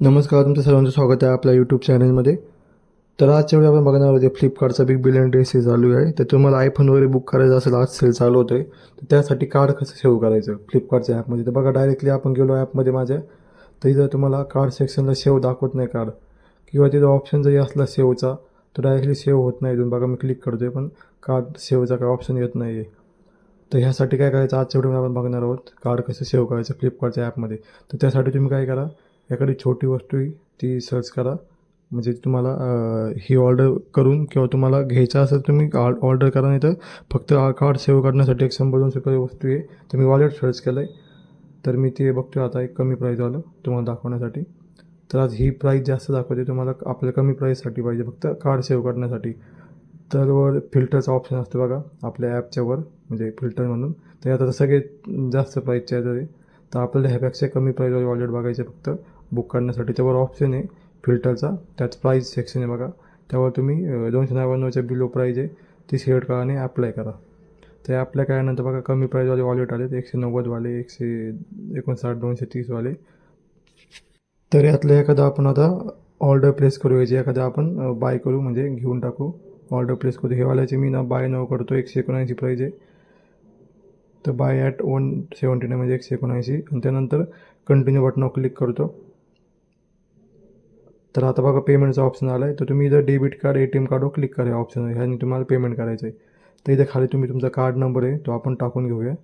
नमस्कार तुमचं सर्वांचं स्वागत आहे आपल्या यूट्यूब चॅनलमध्ये तर आजच्या वेळी आपण बघणार आहोत फ्लिपकार्टचा बिग बिलियन डे सेल चालू आहे. तर तुम्हाला आयफोन वगैरे बुक करायचं असेल आज सेल चालू होतं आहे तर त्यासाठी कार्ड कसं सेव्ह करायचं? फ्लिपकार्टच्या ॲपमध्ये तर बघा डायरेक्टली आपण गेलो ॲपमध्ये माझ्या. तर इथं तुम्हाला कार्ड सेक्शनला सेव्ह दाखवत नाही कार्ड किंवा तिथं ऑप्शन जरी असला सेवचा तर डायरेक्टली सेव्ह होत नाही. इथून बघा मी क्लिक करतो आहे पण कार्ड सेव्हचा काय ऑप्शन येत नाही आहे तर ह्यासाठी काय करायचं? आजच्या वेळी आपण बघणार आहोत कार्ड कसं सेव्ह करायचं फ्लिपकार्टच्या ॲपमध्ये तर त्यासाठी तुम्ही काय करा एखादी छोटी वस्तू आहे ती सर्च करा. म्हणजे तुम्हाला ही ऑर्डर करून किंवा तुम्हाला घ्यायचं असेल तुम्ही ऑर्डर करा नाही तर फक्त कार्ड सेव्ह करण्यासाठी एक शंभर दोनशे रुपये वस्तू आहे. तर मी वॉलेट सर्च केलं आहे तर मी ते बघतो आता एक कमी प्राईजवालं तुम्हाला दाखवण्यासाठी. तर आज ही प्राईस जास्त दाखवते. तुम्हाला आपल्या कमी प्राईजसाठी पाहिजे फक्त कार्ड सेव्ह करण्यासाठी. तर वर फिल्टरचा ऑप्शन असतो बघा आपल्या ॲपच्या वर म्हणजे फिल्टर म्हणून. तर आता सगळे जास्त प्राईजचे आहे. तरी तर आपल्याला ह्यापेक्षा कमी प्राईजवाले वॉलेट बघायचे फक्त. बुक करण्यासाठी. त्यावर ऑप्शन आहे फिल्टरचा त्याच प्राईस सेक्शन आहे बघा. त्यावर तुम्ही दोनशे नव्याण्णवच्या बिलो प्राईज आहे. ती सिलेक्ट करा आणि अप्लाय करा. ते अप्लाय केल्यानंतर बघा कमी प्राईजवाले वॉलेट आले एकशे नव्वदवाले एकशे एकोणसाठ दोनशे तीसवाले तर यातलं एखादा आपण आता ऑर्डर प्लेस करू याची एखादा आपण बाय करू म्हणजे घेऊन टाकू. ऑर्डर प्लेस करू. हे वाल्याचे मी ना बाय नऊ करतो. एकशे एकोणऐंशी प्राईज आहे. तर buy at one seventy nine म्हणजे एकशे एकोणऐंशी. आणि त्यानंतर कंटिन्यू बटनावर क्लिक करतो. तर आता बघा पेमेंटचा ऑप्शन आला आहे तर तुम्ही इथं debit card A T M कार्डवर क्लिक करा ऑप्शन ह्याने तुम्हाला पेमेंट करायचं आहे. तर इथे खाली तुम्ही तुमचा कार्ड नंबर आहे तो आपण टाकून घेऊया.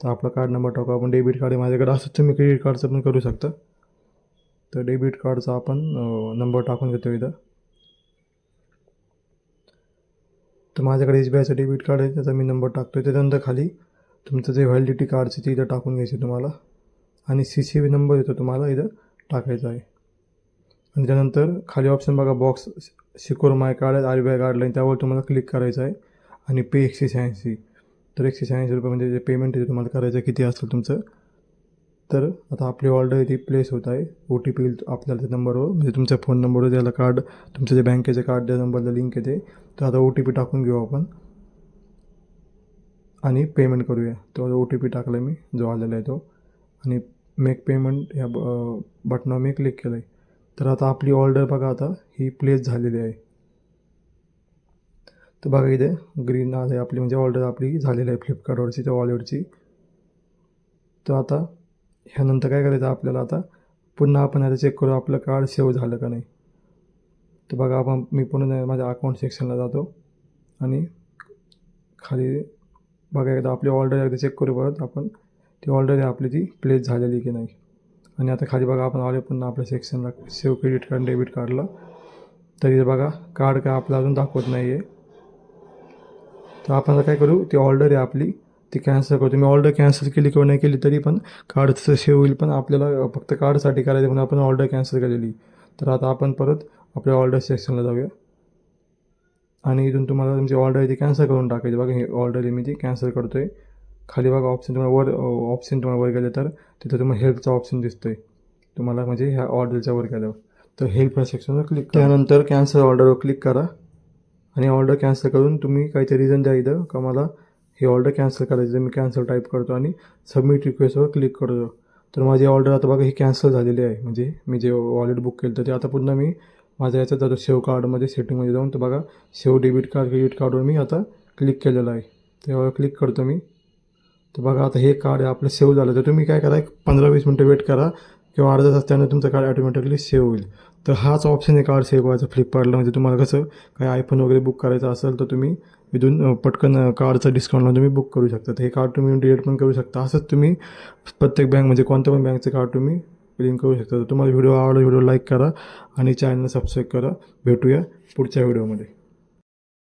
तर आपला कार्ड नंबर टाकू. आपण डेबिट कार्ड आहे माझ्याकडे. असंच तुम्ही क्रेडिट कार्डचं पण करू शकता. तर डेबिट कार्डचा आपण नंबर टाकून घेतो इथं. तर माझ्याकडे एस बी आयचं डेबिट कार्ड आहे त्याचा मी नंबर टाकतो आहे त्याच्यानंतर खाली तुमचं जे व्हॅलिडिटी कार्डचं ते इथं टाकून घ्यायचं तुम्हाला. आणि सी सी नंबर येतो तुम्हाला इथं टाकायचा आहे. आणि त्यानंतर खाली ऑप्शन बघा box secure my card R B I guideline त्यावर तुम्हाला क्लिक करायचं आहे. आणि पे एकशे शहाऐंशी. तर एकशे शहाऐंशी रुपये म्हणजे जे पेमेंट आहे ते तुम्हाला करायचं आहे किती असेल तुमचं? तर आता आपली ऑर्डर ती प्लेस होत आहे. ओ टी पी येईल आपल्याला त्या नंबरवर म्हणजे तुमच्या फोन नंबरवर द्यायला कार्ड तुमचं जे बँकेचं कार्ड त्या नंबरला लिंक येते. तर आता ओ टी पी टाकून घेऊ आपण. आणि पेमेंट करूया. तो ओ टी पी टाकला मी जो आलेला आहे तो. आणि मेक पेमेंट ह्या ब बटनावर मी क्लिक केलं आहे तर आता आपली ऑर्डर बघा आता ही प्लेस झालेली आहे. तर बघा इथे ग्रीन आहे आपली म्हणजे ऑर्डर आपली झालेली आहे फ्लिपकार्टवरची त्या वॉलेटची तर आता ह्यानंतर काय करायचं आपल्याला आता? पुन्हा आपण आता चेक करू आपलं कार्ड सेव्ह झालं का नाही. तर बघा आपण मी पुन्हा माझ्या अकाउंट सेक्शनला जातो. आणि खाली बघा एकदा आपली ऑर्डर एकदा चेक करू परत आपण ती ऑर्डर आहे आपली ती प्लेस झालेली की नाही. आणि आता खाली बघा आपण आले पुन्हा आपल्या सेक्शनला सेव्ह क्रेडिट कार्ड डेबिट कार्डला तरी बघा कार्ड काय आपलं अजून दाखवत नाही आहे तर आपण आता काय करू ती ऑर्डर आहे आपली. ती कॅन्सल करू. तुम्ही ऑर्डर कॅन्सल केली किंवा नाही केली तरी पण कार्डचं सेव्ह होईल पण आपल्याला फक्त कार्डसाठी करायचं म्हणून आपण ऑर्डर कॅन्सल केलेली. तर आता आपण परत आपल्या ऑर्डर सेक्शनला जाऊया. आणि इथून तुम्हाला तुमची ऑर्डर आहे ती कॅन्सल करून टाकायची. बघा ही ऑर्डर आहे मी ती कॅन्सल करतो आहे खाली बघा ऑप्शन तुम्हाला वर ऑप्शन तुम्हाला वर गेलं तर तिथं तुम्हाला हेल्पचा ऑप्शन दिसतो आहे तुम्हाला म्हणजे ह्या ऑर्डरच्या वर गेल्यावर. तर हेल्प या सेक्शनवर क्लिक त्यानंतर कॅन्सल ऑर्डरवर क्लिक करा. आणि ऑर्डर कॅन्सल करून तुम्ही काहीतरी रिझन द्या इथं का मला ही ऑर्डर कॅन्सल करायचं मी कॅन्सल टाईप करतो आणि सबमिट रिक्वेस्टवर क्लिक करतो. तर माझी ऑर्डर आता बघा ही कॅन्सल झालेली आहे. म्हणजे मी जे वॉलेट बुक केलं तर ते आता पुन्हा मी माझ्या याच्यात जातो सेव कार्डमध्ये सेटिंगमध्ये जाऊन. तर बघा सेव डेबिट कार्ड क्रेडिट कार्डवर मी आता क्लिक केलेलं आहे. तेव्हा क्लिक करतो मी. तर बघा आता हे कार्ड आहे आपलं सेव्ह झालं. तर तुम्ही काय करा एक पंधरा वीस मिनटं वेट करा किंवा अर्धा तास त्यानं तुमचं कार्ड ऑटोमॅटिकली सेव्ह होईल. तर हाच ऑप्शन आहे कार्ड सेव्ह व्हायचं फ्लिपकार्टला म्हणजे तुम्हाला कसं काय आयफोन वगैरे बुक करायचं असेल तर तुम्ही इथून पटकन कार्डचं डिस्काउंटला तुम्ही बुक करू शकता. तर हे कार्ड तुम्ही डिलीट पण करू शकता. असंच तुम्ही प्रत्येक बँक म्हणजे कोणत्या पण बँकचं कार्ड तुम्ही लिंक करू शकता. तर तुम्हाला व्हिडिओ आवडला व्हिडिओ लाईक करा आणि चॅनल सबस्क्राईब करा. भेटूया पुढच्या व्हिडिओमध्ये